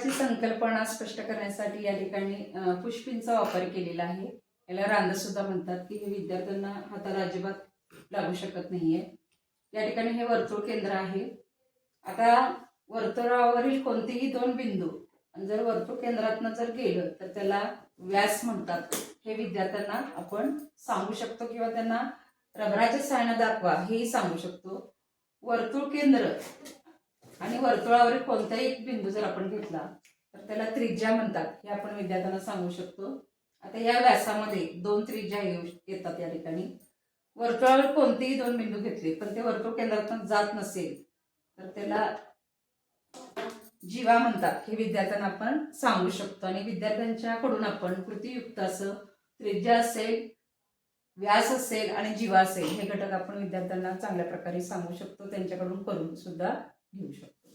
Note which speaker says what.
Speaker 1: संकल्पना स्पष्ट करण्यासाठी या ठिकाणी पुष्पींचा वापर केलेला आहे. याला रांद सुद्धा म्हणतात की हे विद्यार्थ्यांना हाताला अजिबात लागू शकत नाहीये. या ठिकाणी हे वर्तुळ केंद्र आहे. आता वर्तुळावरील कोणतेही दोन बिंदू आणि जर वर्तुळ केंद्रातनं जर गेलं तर त्याला व्यास म्हणतात. हे विद्यार्थ्यांना आपण सांगू शकतो किंवा त्यांना रबराच्या सहाय्याने दाखवा हेही सांगू शकतो. वर्तुळ केंद्र आणि वर्तुळावरील कोणताही एक बिंदू जर आपण घेतला तर त्याला त्रिज्या म्हणतात. हे आपण विद्यार्थ्यांना सांगू शकतो. आता या व्यासामध्ये दोन त्रिज्या येऊ येतात या ठिकाणी. वर्तुळावर कोणतेही दोन बिंदू घेतले पण ते वर्तुळ केंद्रातून जात नसेल तर त्याला जीवा म्हणतात. हे विद्यार्थ्यांना आपण सांगू शकतो. आणि विद्यार्थ्यांच्याकडून आपण कृतीयुक्त असं त्रिज्या असेल व्यास असेल आणि जीवा असेल हे घटक आपण विद्यार्थ्यांना चांगल्या प्रकारे सांगू शकतो. त्यांच्याकडून करून सुद्धा घेऊ शकतो